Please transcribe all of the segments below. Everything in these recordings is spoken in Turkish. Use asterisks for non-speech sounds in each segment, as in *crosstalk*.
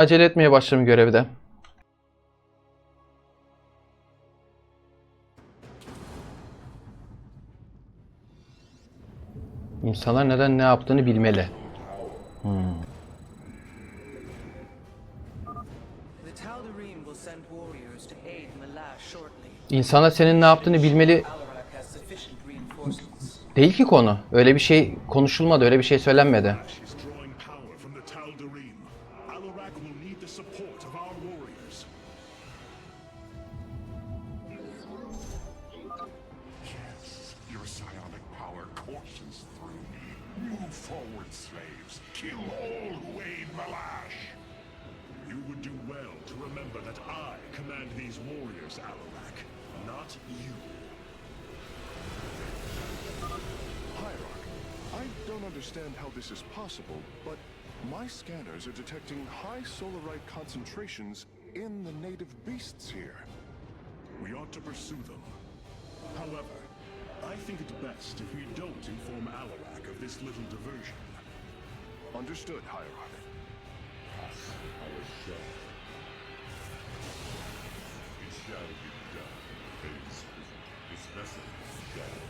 Acele etmeye başladım görevde. İnsanlar neden ne yaptığını bilmeli. Shortly. İnsanlar senin ne yaptığını bilmeli değil ki konu. Öyle bir şey konuşulmadı, öyle bir şey söylenmedi. Alarak, not you. Hierarch, I don't understand how this is possible, but my scanners are detecting high solarite concentrations in the native beasts here. We ought to pursue them. However, I think it best if we don't inform Alarak of this little diversion. Understood, Hierarch. It shall be done. Phase This vessel shall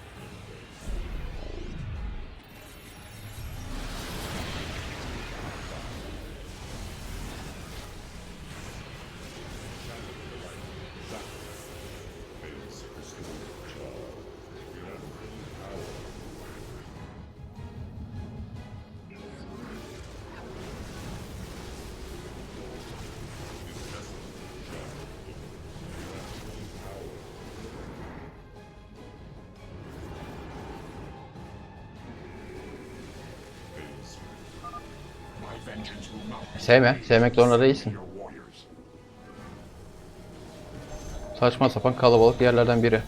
Sevme, sevmek zorunda değilsin. Saçma sapan kalabalık yerlerden biri.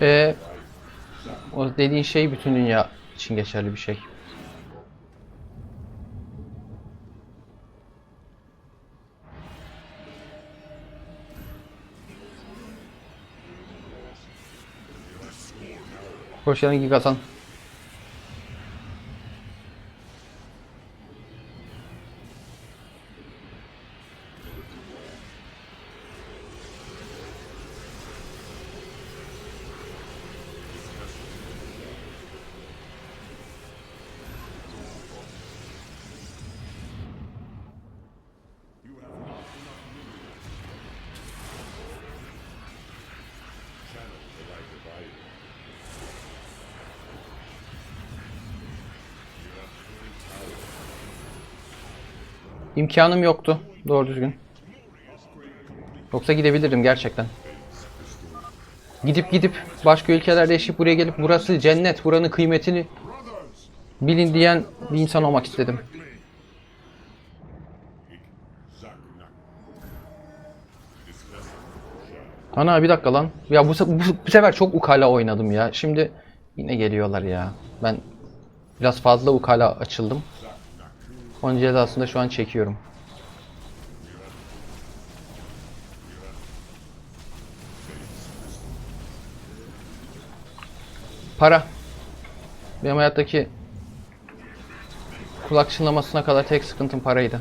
Ee, o dediğin şey bütün dünya için geçerli bir şey. Hoş geldin Gigasan. İmkanım yoktu doğru düzgün. Yoksa gidebilirdim gerçekten. Gidip gidip başka ülkelerde yaşayıp buraya gelip burası cennet, buranın kıymetini bilin diyen bir insan olmak istedim. Ana bir dakika lan. Ya bu, bu, bu sefer çok ukala oynadım ya. Şimdi yine geliyorlar ya. Ben biraz fazla ukala açıldım. Onun cezasını şu an çekiyorum. Para. Benim hayattaki kulak çınlamasına kadar tek sıkıntım paraydı.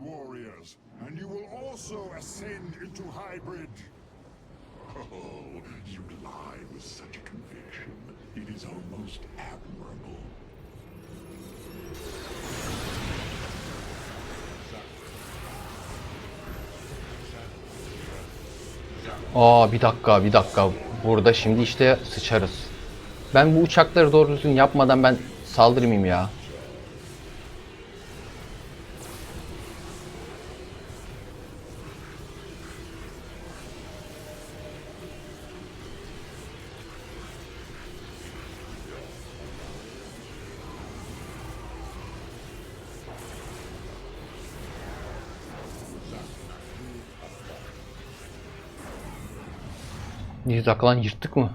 Well, warriors, and you will also ascend into hybrid. Oh, you lie with such conviction. It is almost admirable. Aa bir dakika bir dakika. Burada şimdi işte sıçarız. Ben bu uçakları doğru düzgün yapmadan ben saldırmayayım ya. Dakika lan yırttık mı?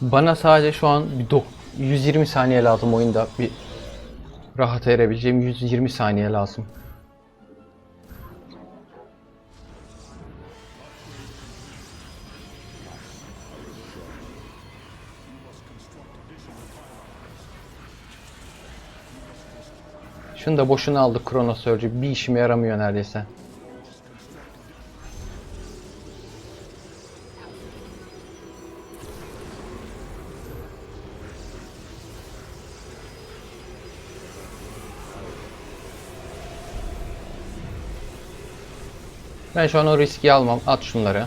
Bana sadece şu an bir dok- 120 saniye lazım oyunda bir rahat erebileceğim 120 saniye lazım. Şunu da boşuna aldık Chrono Surge'ü. Bir işime yaramıyor neredeyse. Ben şu an o riski almam. At şunları.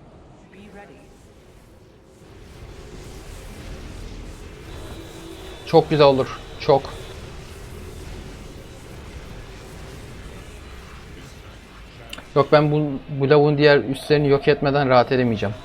Çok güzel olur. Çok. Yok ben bu, bu lavuğun diğer üstlerini yok etmeden rahat edemeyeceğim.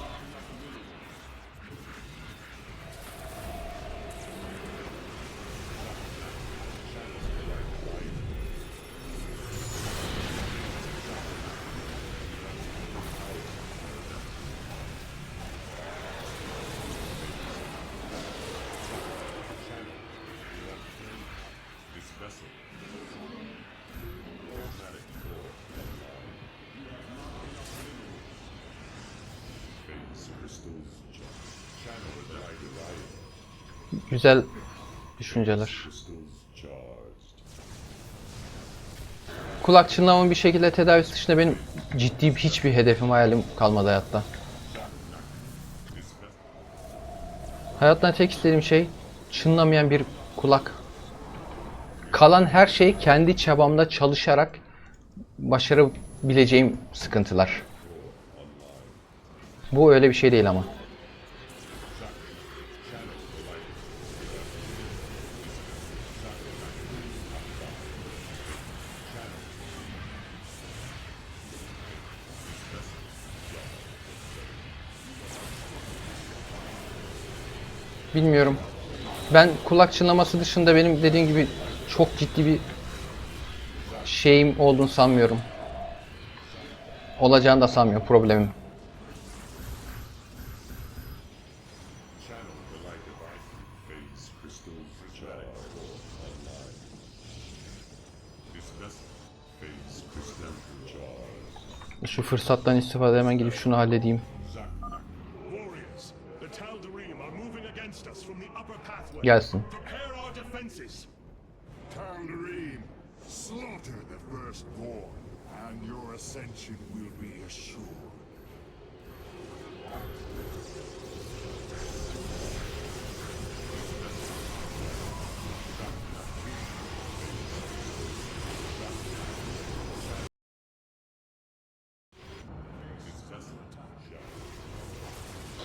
Güzel düşünceler. Kulak çınlamamın bir şekilde tedavisi dışında benim ciddi hiçbir hedefim hayalim kalmadı hayatta. Hayattan tek istediğim şey çınlamayan bir kulak. Kalan her şey kendi çabamda çalışarak başarabileceğim sıkıntılar. Bu öyle bir şey değil ama. Bilmiyorum. Ben kulak çınlaması dışında benim dediğim gibi çok ciddi bir şeyim olduğunu sanmıyorum. Olacağını da sanmıyorum problemim. Şu fırsattan istifade hemen gidip şunu halledeyim. Against us from the upper pathway. Gelsin. Prepare our defenses. Tal'Darim, slaughter the firstborn, and your ascension will be assured.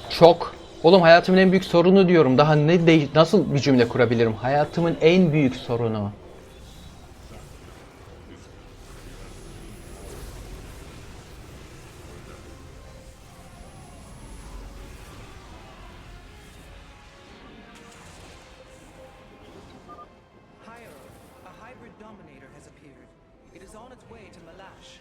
Çok. Oğlum hayatımın en büyük sorunu diyorum. Daha ne de nasıl bir cümle kurabilirim? Hayatımın en büyük sorunu. Hybrid dominator has appeared. It is on its way to Malash.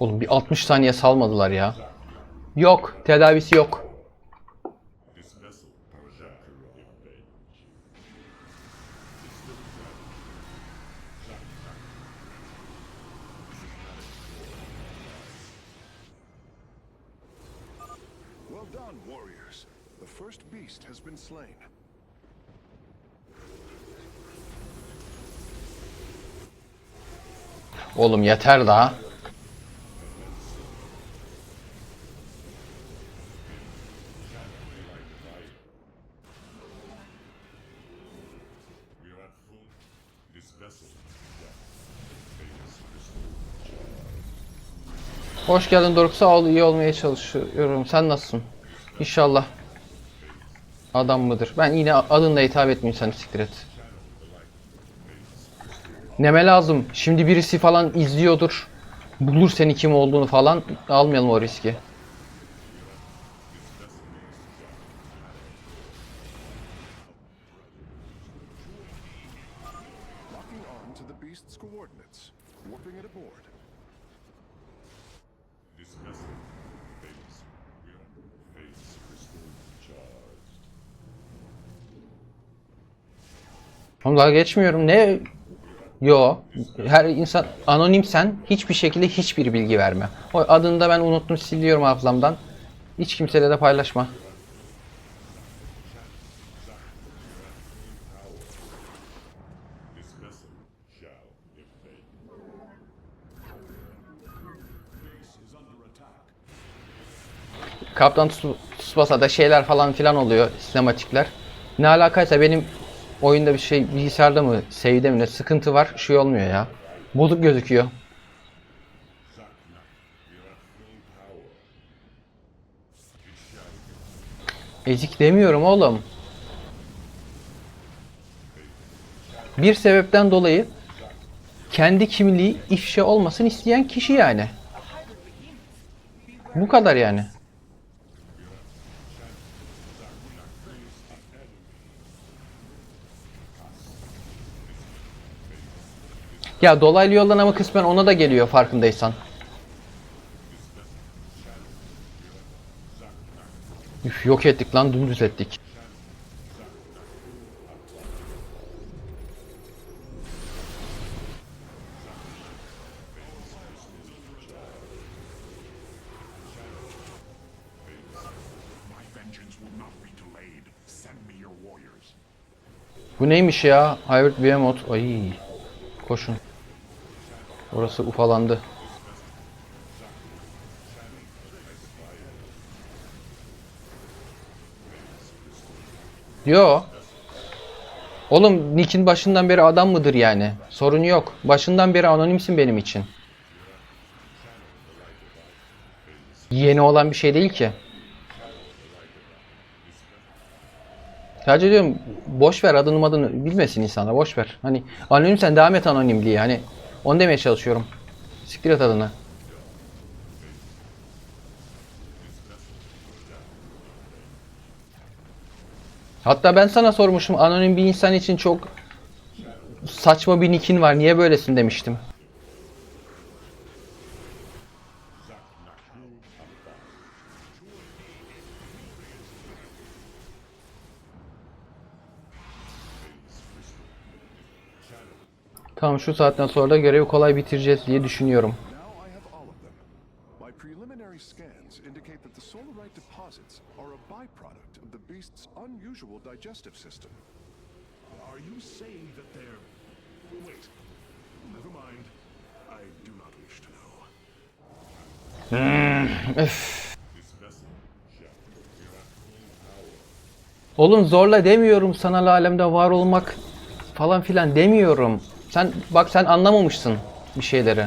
Oğlum bir 60 saniye salmadılar ya. Yok. Tedavisi yok. Oğlum yeter daha. We are at full. This vessel. Hoş geldin Doruk. Sağ ol. iyi olmaya çalışıyorum. Sen nasılsın? İnşallah. Adam mıdır? Ben yine adınla hitap etmeyeyim sen siktir et. Neme lazım? Şimdi birisi falan izliyordur. Bulur seni kim olduğunu falan. Almayalım o riski. Locking on to the beast's coordinates. Warping it aboard. This vessel. Phase. We are phase crystal charged. Oğlum daha geçmiyorum. Ne? Yo. Her insan anonimsen hiçbir şekilde hiçbir bilgi verme. O adını da ben unuttum siliyorum hafızamdan. Hiç kimseyle de paylaşma. Kaptan Tsu- Tsubasa'da şeyler falan filan oluyor sinematikler. Ne alakaysa benim oyunda bir şey bilgisayarda mı save'de mi ne sıkıntı var şey olmuyor ya. Bozuk gözüküyor. Ezik demiyorum oğlum. Bir sebepten dolayı kendi kimliği ifşa olmasın isteyen kişi yani. Bu kadar yani. Ya dolaylı yoldan ama kısmen ona da geliyor farkındaysan. Üf, yok ettik lan dümdüz ettik. Bu neymiş ya? Hybrid Behemoth. Ay. Koşun. Orası ufalandı. Yo. Oğlum Nick'in başından beri adam mıdır yani? Sorun yok. Başından beri anonimsin benim için. Yeni olan bir şey değil ki. Sadece diyorum boş ver adını adını bilmesin insanlar boş ver. Hani anonim sen devam et anonimliği hani onu demeye çalışıyorum. Siktir et adını. Hatta ben sana sormuşum anonim bir insan için çok saçma bir nickin var niye böylesin demiştim. Tamam şu saatten sonra da görevi kolay bitireceğiz diye düşünüyorum. Know. Oğlum zorla demiyorum sanal alemde var olmak falan filan demiyorum. Sen bak sen anlamamışsın bir şeyleri.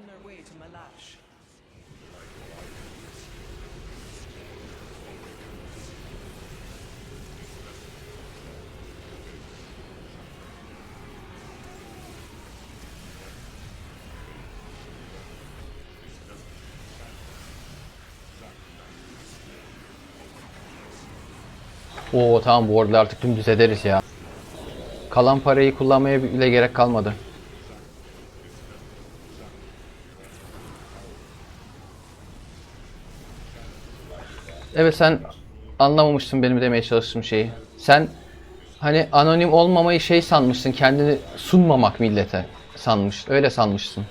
On their way to Malash. Oo tamam bu arada artık dümdüz ederiz ya. Kalan parayı kullanmaya bile gerek kalmadı. Evet sen anlamamışsın benim demeye çalıştığım şeyi. Sen hani anonim olmamayı şey sanmışsın, kendini sunmamak millete sanmış. Öyle sanmışsın.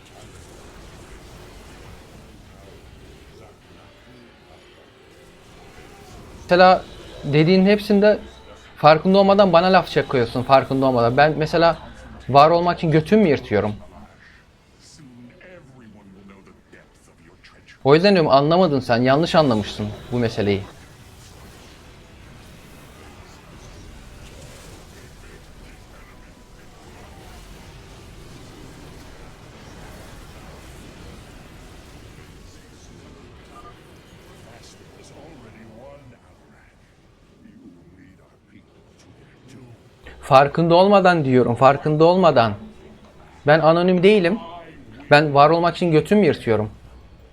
Mesela dediğin hepsinde farkında olmadan bana laf çakıyorsun farkında olmadan. Ben mesela var olmak için götümü mü yırtıyorum? Soon everyone will know the depth of your treachery. O yüzden diyorum anlamadın sen. Yanlış anlamışsın bu meseleyi. Farkında olmadan diyorum. Farkında olmadan. Ben anonim değilim. Ben var olmak için götümü yırtıyorum.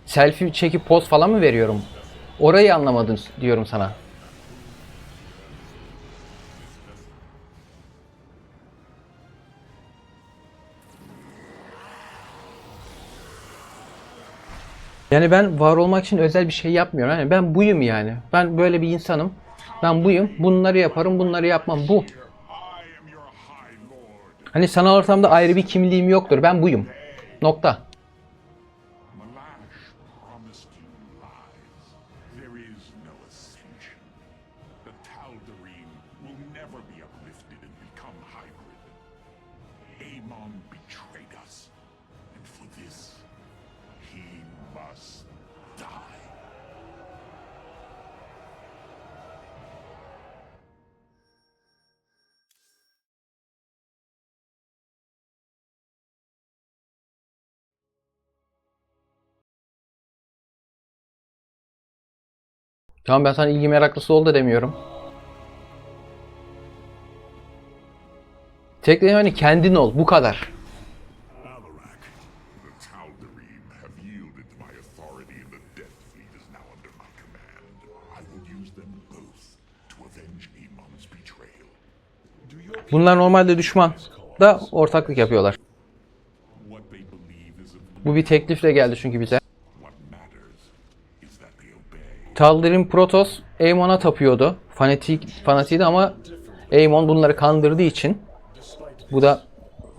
Selfie çekip poz falan mı veriyorum? Orayı anlamadın diyorum sana. Yani ben var olmak için özel bir şey yapmıyorum. Yani ben buyum yani. Ben böyle bir insanım. Ben buyum. Bunları yaparım, bunları yapmam. Bu. Hani sanal ortamda ayrı bir kimliğim yoktur. Ben buyum. Nokta. Tamam ben sana ilgi meraklısı ol da demiyorum. Tek dediğim hani kendin ol. Bu kadar. Bunlar normalde düşman. Da ortaklık yapıyorlar. Bu bir teklifle geldi çünkü bize. what matters is that they obey. Taldir'in Protoss Aemon'a tapıyordu. Fanatik, fanatiydi ama Aemon bunları kandırdığı için bu da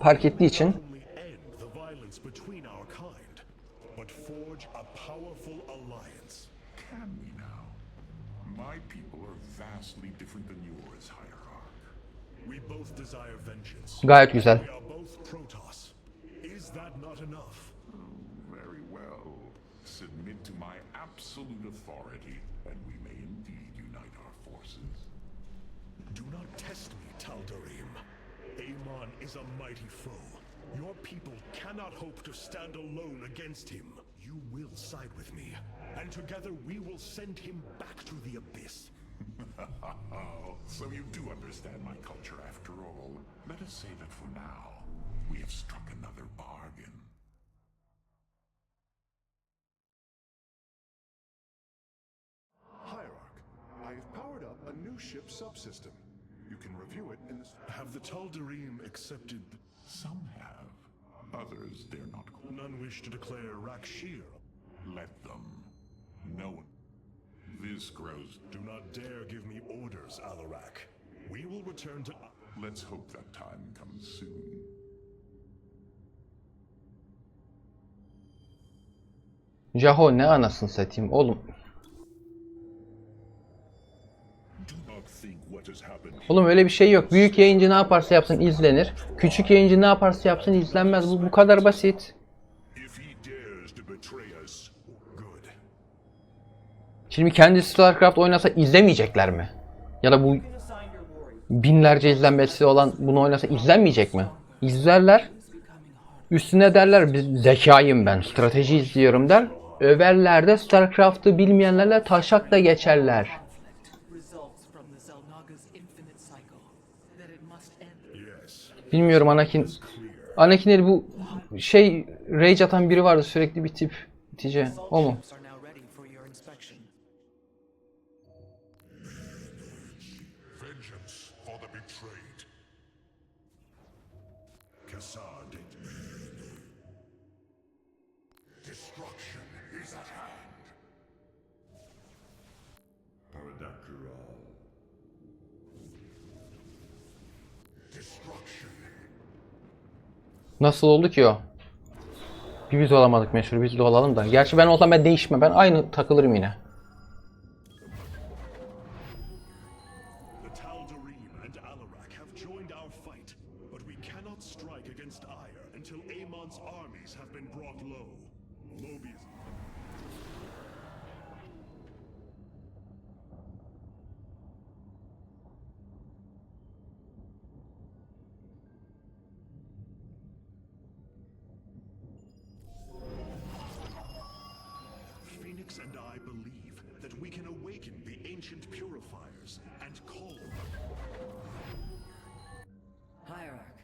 fark ettiği için Only end send him back to the abyss. *laughs* So you do understand my culture after all. Let us say that for now, we have struck another bargain. Hierarch, I have powered up a new ship subsystem. You can review it in the... Have the Tal'Darim accepted? Some have, others dare not. None wish to declare Rakshir. Let them. No one. This grows. Do not dare give me orders, Alarak. We will return to... Let's hope that time comes soon. Jaho ne anasını satayım oğlum. Oğlum öyle bir şey yok. Büyük yayıncı ne yaparsa yapsın izlenir. Küçük yayıncı ne yaparsa yapsın izlenmez. Bu bu kadar basit. Şimdi kendi StarCraft oynasa izlemeyecekler mi? Ya da bu binlerce izlenmesi olan bunu oynasa izlenmeyecek mi? İzlerler. Üstüne derler biz zekayım ben, strateji izliyorum der. Överler de StarCraft'ı bilmeyenlerle taşakla geçerler. Bilmiyorum Anakin. Anakin'leri bu şey rage atan biri vardı sürekli bir tip. Tice. O mu? İs at hand. Paradakral. Destruction. Nasıl oldu ki o? Bir biz olamadık meşhur biz de olalım da. Gerçi ben olsam ben değişme. Ben aynı takılırım yine. Awaken the ancient purifiers and call Hierarch,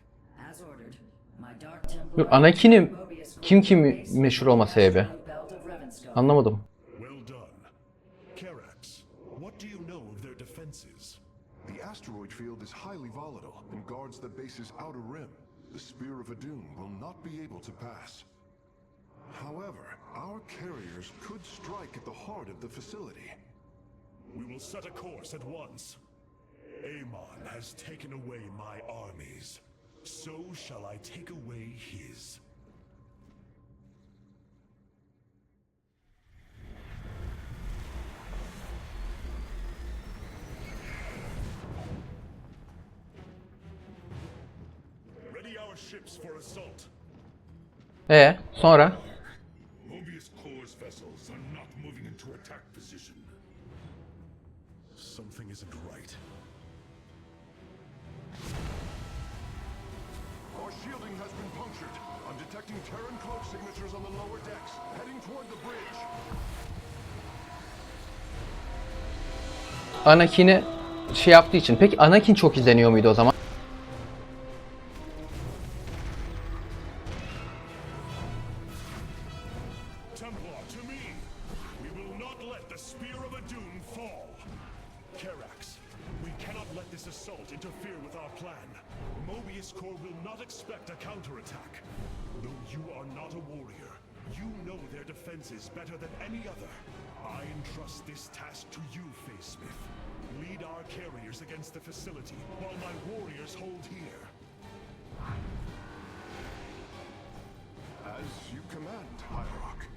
as ordered, my Dark Temple... Anakin'im kim kimi meşhur olma sebebi? Belt of Ravenskull. Anlamadım. Well done. Karax, what do you know of their defenses? The asteroid field is highly volatile and guards the base's outer rim. The Spear of Adun will not be able to pass. However, our carriers could strike at the heart of the facility. We will set a course at once. Amon has taken away my armies. So shall I take away his. Ready our ships for assault. E sonra? İsn't right. Our shielding has been punctured. I'm detecting Terran cloak signatures on the lower decks, heading toward the bridge. Anakin'i şey yaptığı için. Peki Anakin çok izleniyor muydu o zaman? Corps will not expect a counterattack. Though you are not a warrior, you know their defenses better than any other. I entrust this task to you, Facesmith. Lead our carriers against the facility, while my warriors hold here. As you command, Hierarch.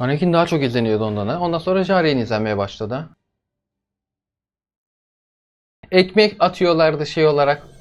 Anakin daha çok izleniyordu ondan ha. Ondan sonra Jari'nin izlenmeye başladı. Ekmek atıyorlardı şey olarak.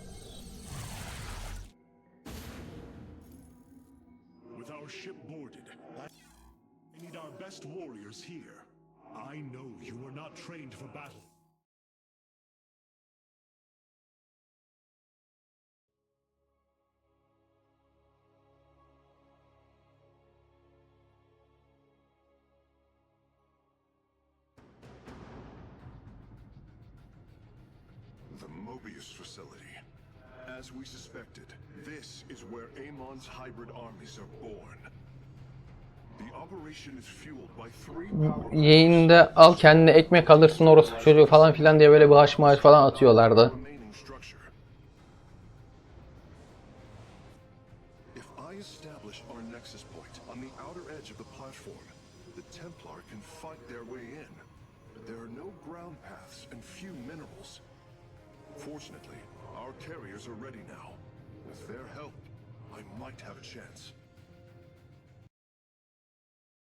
The Mobius facility. As we suspected, this is where Amon's hybrid armies are born. The operation is fueled by three power Yayında al kendine ekmek alırsın orası çocuğu falan filan diye böyle bağış maaş falan atıyorlardı. Templar can fight their way in. There are no ground paths and few minerals. Fortunately, our carriers are ready now. With their help, I might have a chance.